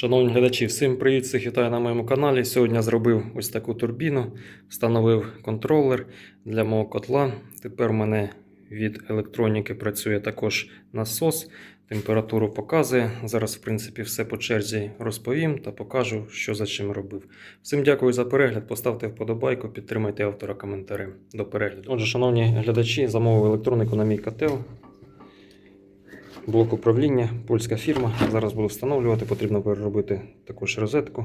Шановні глядачі, всім привіт! Всіх вітаю на моєму каналі. Сьогодні зробив ось таку турбіну, встановив контролер для мого котла. Тепер у мене від електроніки працює також насос, температуру показує. Зараз, в принципі, все по черзі розповім та покажу, що за чим робив. Всім дякую за перегляд. Поставте вподобайку, підтримайте автора коментарем до перегляду. Отже, шановні глядачі, замовив електроніку на мій котел. Блок управління, польська фірма. Зараз буду встановлювати. Потрібно переробити також розетку.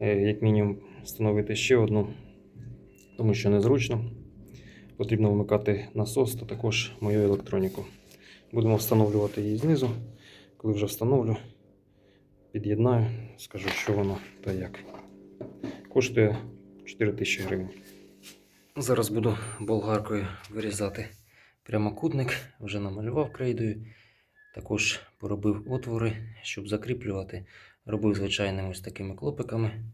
Е, Як мінімум, встановити ще одну, тому що незручно. Потрібно вмикати насос та також мою електроніку. Будемо встановлювати її знизу. Коли вже встановлю, під'єднаю, скажу, що воно та як. Коштує 4 тисячі гривень. Зараз буду болгаркою вирізати прямокутник, вже намалював крейдою. Також поробив отвори, щоб закріплювати. Робив звичайними ось такими клопиками.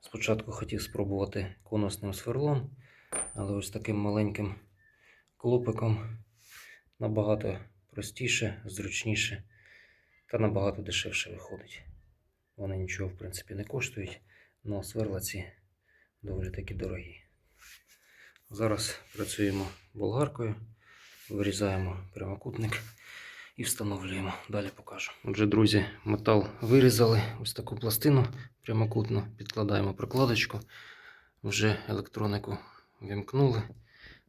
Спочатку хотів спробувати конусним сверлом, але ось таким маленьким клопиком набагато простіше, зручніше та набагато дешевше виходить. Вони нічого, в принципі, не коштують, але сверла ці доволі таки дорогі. Зараз працюємо болгаркою, вирізаємо прямокутник і встановлюємо. Далі покажу. Отже, друзі, метал вирізали. Ось таку пластину прямокутно. Підкладаємо прокладочку. Вже електронику вімкнули.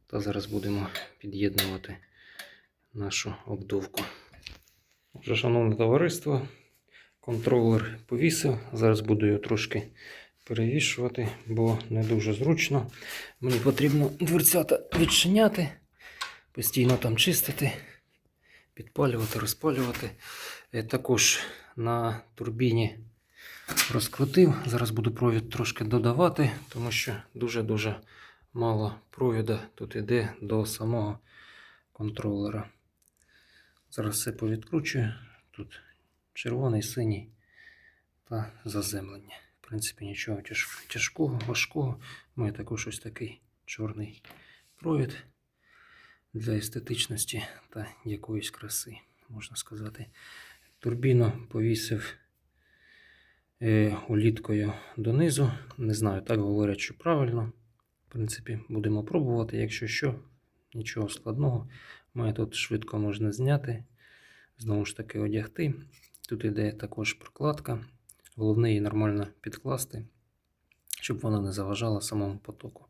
Та зараз будемо під'єднувати нашу обдувку. Отже, шановне товариство, контролер повісив. Зараз буду його трошки перевішувати, бо не дуже зручно. Мені потрібно дверцята відчиняти, постійно там чистити підпалювати, розпалювати. Е, Також на турбіні розкрутив. Зараз буду провід трошки додавати, тому що дуже-дуже мало провіда тут йде до самого контролера. Зараз все повідкручую. Тут червоний, синій та заземлення. В принципі, нічого тяж- тяжкого, важкого. Має також ось такий чорний провід для естетичності та якоїсь краси, можна сказати. Турбіну повісив е, уліткою донизу. Не знаю, так говорять, що правильно. В принципі, будемо пробувати. Якщо що, нічого складного. Має тут швидко можна зняти. Знову ж таки, одягти. Тут іде також прокладка. Головне її нормально підкласти, щоб вона не заважала самому потоку,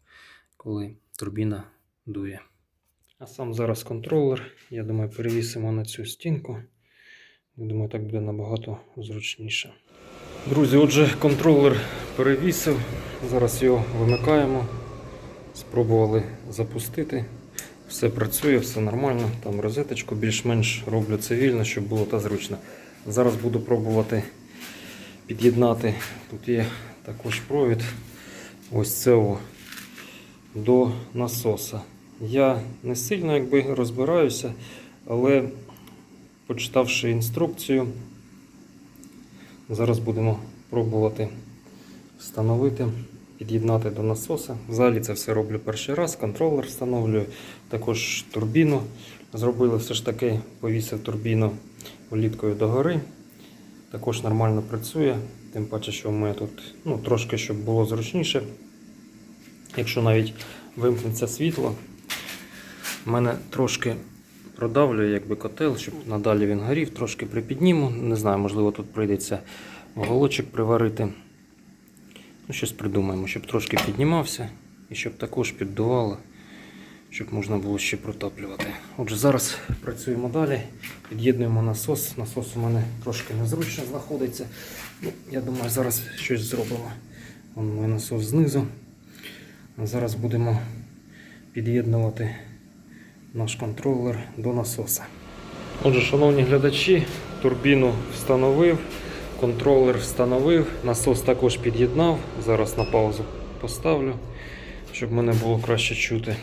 коли турбіна дує. А сам зараз контролер. Я думаю, перевісимо на цю стінку. Я думаю, так буде набагато зручніше. Друзі, отже, контролер перевісив. Зараз його вимикаємо. Спробували запустити. Все працює, все нормально. Там розеточку більш-менш роблю цивільно, щоб було та зручно. Зараз буду пробувати під'єднати. Тут є також провід. Ось це до насоса. Я не сильно якби розбираюся, але почитавши інструкцію, зараз будемо пробувати встановити, під'єднати до насоса. Взагалі це все роблю перший раз, контролер встановлюю, також турбіну. Зробили все ж таки, повісив турбіну оліткою догори. Також нормально працює, тим паче, що в мене тут ну, трошки щоб було зручніше. Якщо навіть вимкнеться світло, в мене трошки продавлює якби котел, щоб надалі він горів, трошки припідніму. Не знаю, можливо, тут прийдеться голочок приварити. Ну, щось придумаємо, щоб трошки піднімався і щоб також піддувало, щоб можна було ще протоплювати. Отже, зараз працюємо далі, під'єднуємо насос. Насос у мене трошки незручно знаходиться. Ну, я думаю, зараз щось зробимо. Вон мій насос знизу. А зараз будемо під'єднувати наш контролер до насоса. Отже, шановні глядачі, турбіну встановив, контролер встановив, насос також під'єднав. Зараз на паузу поставлю, щоб мене було краще чути.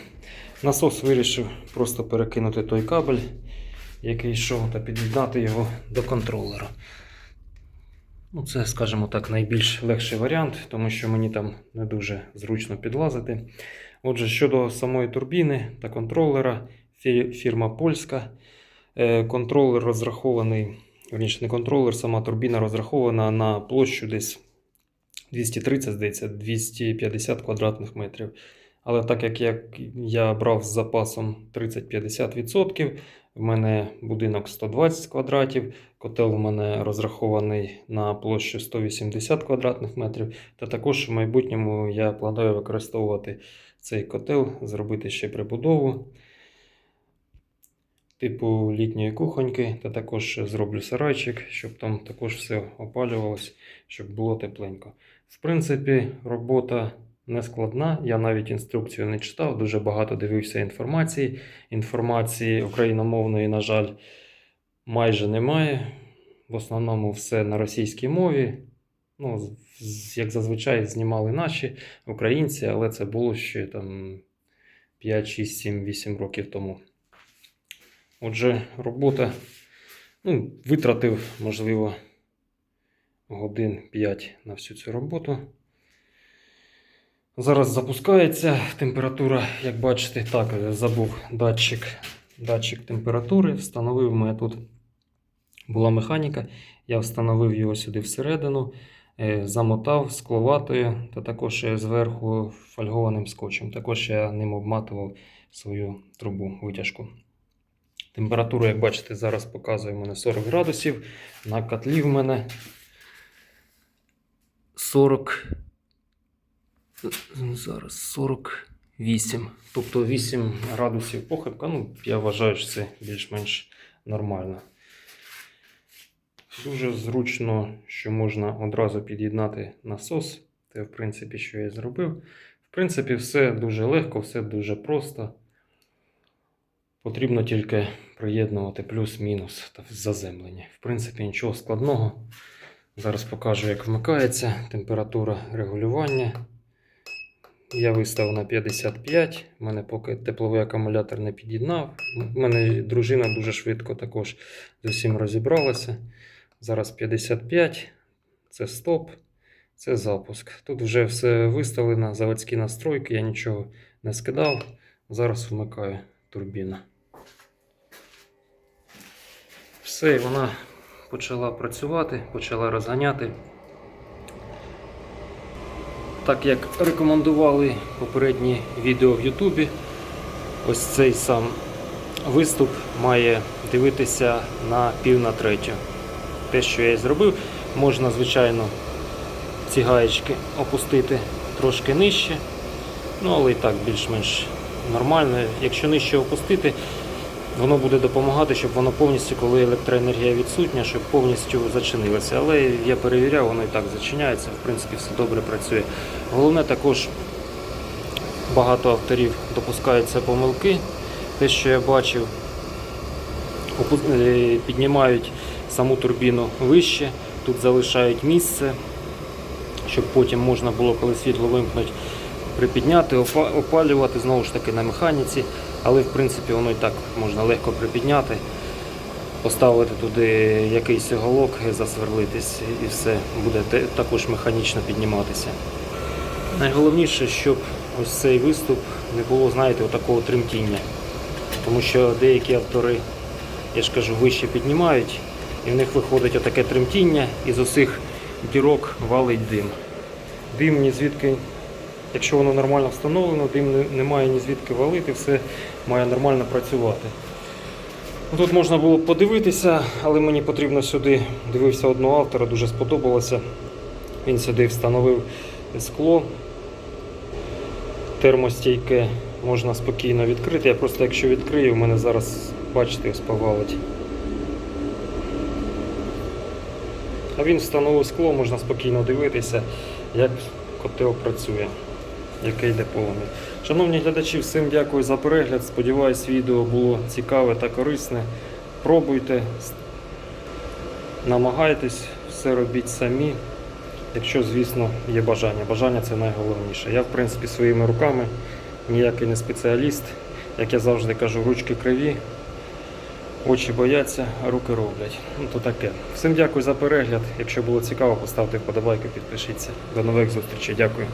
Насос вирішив просто перекинути той кабель, який йшов, та під'єднати його до контролера. Ну, це, скажімо так, найбільш легший варіант, тому що мені там не дуже зручно підлазити. Отже, щодо самої турбіни та контролера, фірма польська. Е, Контролер розрахований верніше, не контролер, сама турбіна розрахована на площу десь 230, здається, 250 квадратних метрів. Але так як я, я брав з запасом 30-50%, в мене будинок 120 квадратів, котел у мене розрахований на площу 180 квадратних метрів. Та також в майбутньому я планую використовувати цей котел, зробити ще прибудову типу літньої кухоньки, та також зроблю сарайчик, щоб там також все опалювалось, щоб було тепленько. В принципі, робота не складна. Я навіть інструкцію не читав, дуже багато дивився інформації. Інформації україномовної, на жаль, майже немає. В основному все на російській мові. Ну, як зазвичай знімали наші українці, але це було ще там 5, 6, 7, 8 років тому. Отже, робота, ну, витратив, можливо, годин 5 на всю цю роботу. Зараз запускається температура, як бачите, так, забув датчик, датчик температури. Встановив мене тут була механіка. Я встановив його сюди всередину, е, замотав скловатою та також зверху фольгованим скотчем. Також я ним обматував свою трубу витяжку. Температуру, як бачите, зараз показує мене 40 градусів. На котлі в мене 40. Зараз 48. Тобто 8 градусів похибка. Ну, я вважаю, що це більш-менш нормально. Дуже зручно, що можна одразу під'єднати насос. Це, в принципі, що я зробив. В принципі, все дуже легко, все дуже просто. Потрібно тільки приєднувати плюс-мінус та заземлення. В принципі, нічого складного. Зараз покажу, як вмикається температура регулювання. Я виставив на 55. У мене поки тепловий акумулятор не під'єднав. У мене дружина дуже швидко також з усім розібралася. Зараз 55. Це стоп, це запуск. Тут вже все виставлено, заводські настройки, я нічого не скидав. Зараз вмикаю турбіна. Все, і вона почала працювати, почала розганяти. Так як рекомендували попередні відео в Ютубі, ось цей сам виступ має дивитися на пів на третю. Те, що я і зробив, можна, звичайно, ці гаєчки опустити трошки нижче. Ну, але і так більш-менш нормально. Якщо нижче опустити, воно буде допомагати, щоб воно повністю, коли електроенергія відсутня, щоб повністю зачинилося. Але я перевіряв, воно і так зачиняється, в принципі, все добре працює. Головне також багато авторів допускаються помилки. Те, що я бачив, е, піднімають саму турбіну вище, тут залишають місце, щоб потім можна було, коли світло вимкнуть, припідняти, опалювати знову ж таки на механіці, але в принципі воно і так можна легко припідняти, поставити туди якийсь оголок, засверлитись і все буде також механічно підніматися. Найголовніше, щоб ось цей виступ не було, знаєте, такого тремтіння. Тому що деякі автори, я ж кажу, вище піднімають, і в них виходить отаке тремтіння, і з усіх дірок валить дим. Дим ні звідки, якщо воно нормально встановлено, дим не, не ні звідки валити, все має нормально працювати. Ну, Тут можна було б подивитися, але мені потрібно сюди, дивився одного автора, дуже сподобалося. Він сюди встановив скло термостійке, можна спокійно відкрити. Я просто якщо відкрию, в мене зараз, бачите, ось повалить. А він встановив скло, можна спокійно дивитися, як котел працює, яке йде повний. Шановні глядачі, всім дякую за перегляд. Сподіваюсь, відео було цікаве та корисне. Пробуйте, намагайтесь, все робіть самі. Якщо, звісно, є бажання. Бажання це найголовніше. Я, в принципі, своїми руками ніякий не спеціаліст. Як я завжди кажу, ручки криві, очі бояться, руки роблять. Ну то таке. Всім дякую за перегляд. Якщо було цікаво, поставте вподобайку, підпишіться. До нових зустрічей. Дякую.